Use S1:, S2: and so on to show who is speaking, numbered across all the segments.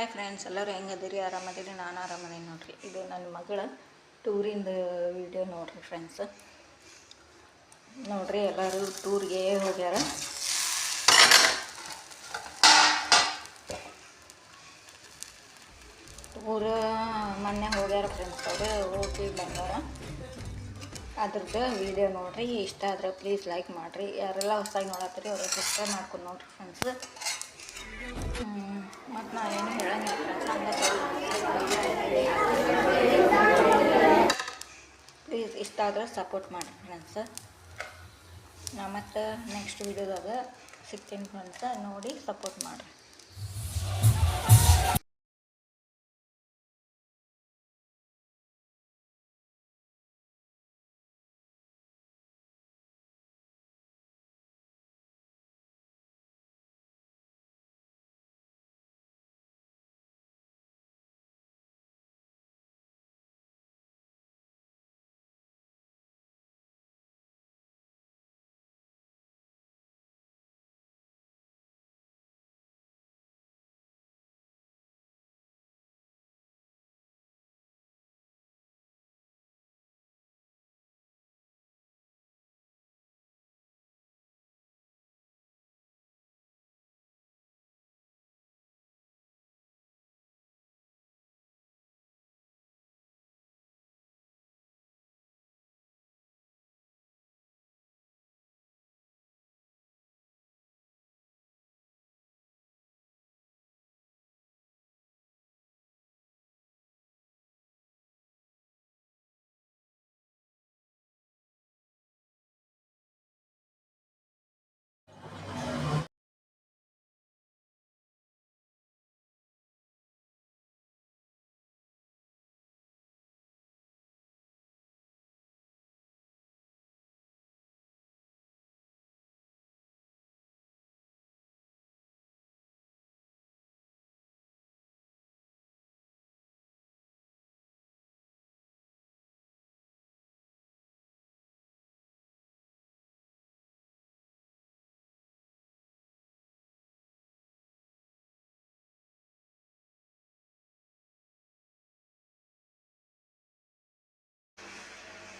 S1: Hi friends ಎಲ್ಲರೂ ಹೆಂಗದಿರಿ ಆರಾಮದಿರಿ? ನಾನು ಆರಾಮದೀನಿ ನೋಡಿರಿ. ಇದು ನನ್ನ ಮಗಳ ಟೂರಿಂದ ವಿಡಿಯೋ ನೋಡಿರಿ ಫ್ರೆಂಡ್ಸ್ ನೋಡ್ರಿ, ಎಲ್ಲರೂ ಟೂರಿಗೆ ಹೋಗ್ಯಾರ. ಟೂರ್ ಮೊನ್ನೆ ಹೋಗ್ಯಾರ ಫ್ರೆಂಡ್ಸ್ ಅವರು, ಹೋಗಿ ಬಂದಾರ. ಅದ್ರದ್ದು ವಿಡಿಯೋ ನೋಡಿರಿ. ಇಷ್ಟ ಆದ್ರೆ ಪ್ಲೀಸ್ ಲೈಕ್ ಮಾಡಿರಿ. ಯಾರೆಲ್ಲ ಹೊಸದಾಗಿ ನೋಡತ್ತೀರಿ, ಅವ್ರ ಸಬ್ಸ್ಕ್ರೈಬ್ ಮಾಡ್ಕೊಂಡು ನೋಡಿರಿ ಫ್ರೆಂಡ್ಸ್ ಮತ್ತು ನಾ ಏನು ಹೇಳಂಗಿಲ್ಲ ಪ್ಲೀಸ್ ಇಷ್ಟ ಆದ್ರೆ ಸಪೋರ್ಟ್ ಮಾಡಿ ಫ್ರೆಂಡ್ಸ್ ನಾ ಮತ್ತು ನೆಕ್ಸ್ಟ್ ವಿಡಿಯೋದಾಗ ಸಿಗ್ತೀನಿ ಫ್ರೆಂಡ್ಸ ನೋಡಿ ಸಪೋರ್ಟ್ ಮಾಡಿರಿ.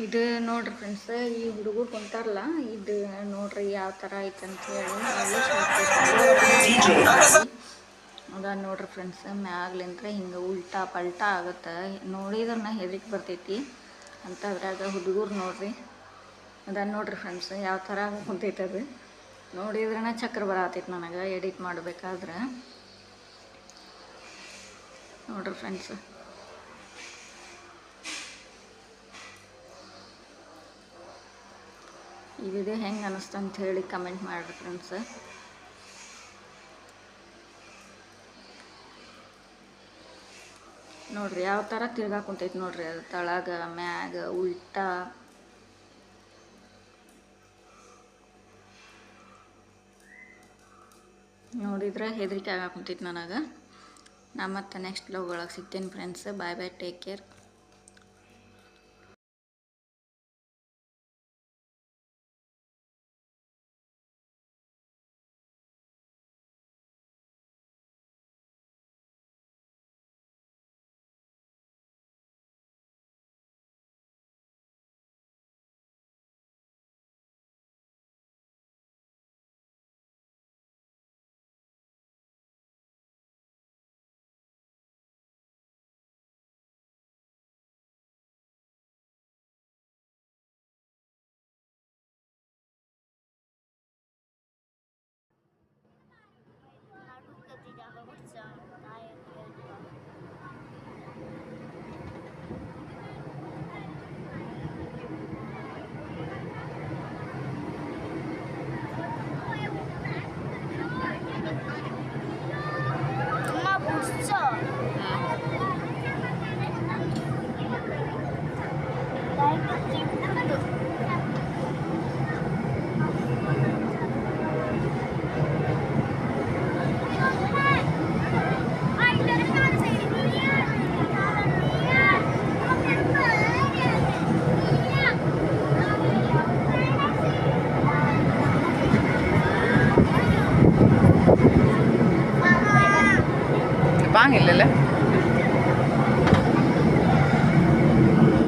S1: ಇದು ನೋಡ್ರಿ ಫ್ರೆಂಡ್ಸ್ ಈ ಹುಡುಗರು ಕುಂತಾರಲ್ಲ, ಇದು ನೋಡ್ರಿ ಯಾವ ಥರ ಐತೆ ಅಂತ ಹೇಳಿ ಅದ ನೋಡ್ರಿ ಫ್ರೆಂಡ್ಸ್ ಮ್ಯಾಗ್ಲಿಂತ್ರ ಹಿಂಗೆ ಉಲ್ಟಾ ಪಲ್ಟಾ ಆಗುತ್ತೆ. ನೋಡಿದ್ರನ್ನ ಹೆದರಿಕೆ ಬರ್ತೈತಿ. ಅಂತ ಅದ್ರಾಗ ಹುಡುಗರು ನೋಡ್ರಿ. ಅದ ನೋಡ್ರಿ ಫ್ರೆಂಡ್ಸ್ ಯಾವ ಥರ ಕುಂತೈತೆ ಅದು. ನೋಡಿದ್ರನ ಚಕ್ರ ಬರತೈತಿ ನನಗೆ ಎಡಿಟ್ ಮಾಡಬೇಕಾದ್ರೆ. ನೋಡ್ರಿ ಫ್ರೆಂಡ್ಸ್ ಈ ವಿಡಿಯೋ ಹೆಂಗೆ ಅನ್ನಿಸ್ತು ಅಂತ ಹೇಳಿ ಕಮೆಂಟ್ ಮಾಡಿರಿ ಫ್ರೆಂಡ್ಸ್ ನೋಡ್ರಿ ಯಾವ ಥರ ತಿರ್ಗಾ ಕುಂತೈತಿ ನೋಡ್ರಿ ಅದು ತಳಗ, ಮ್ಯಾಗ, ಉಲ್ಟ. ನೋಡಿದ್ರೆ ಹೆದರಿಕೆ ಆಗಾಕ ಕುಂತೈತಿ ನನಗೆ. ನಾ ಮತ್ತೆ ನೆಕ್ಸ್ಟ್ ಲೋಗ್ ಒಳಗೆ ಸಿಗ್ತೀನಿ friends bye bye take care
S2: വാങ്ങില്ലല്ലേ?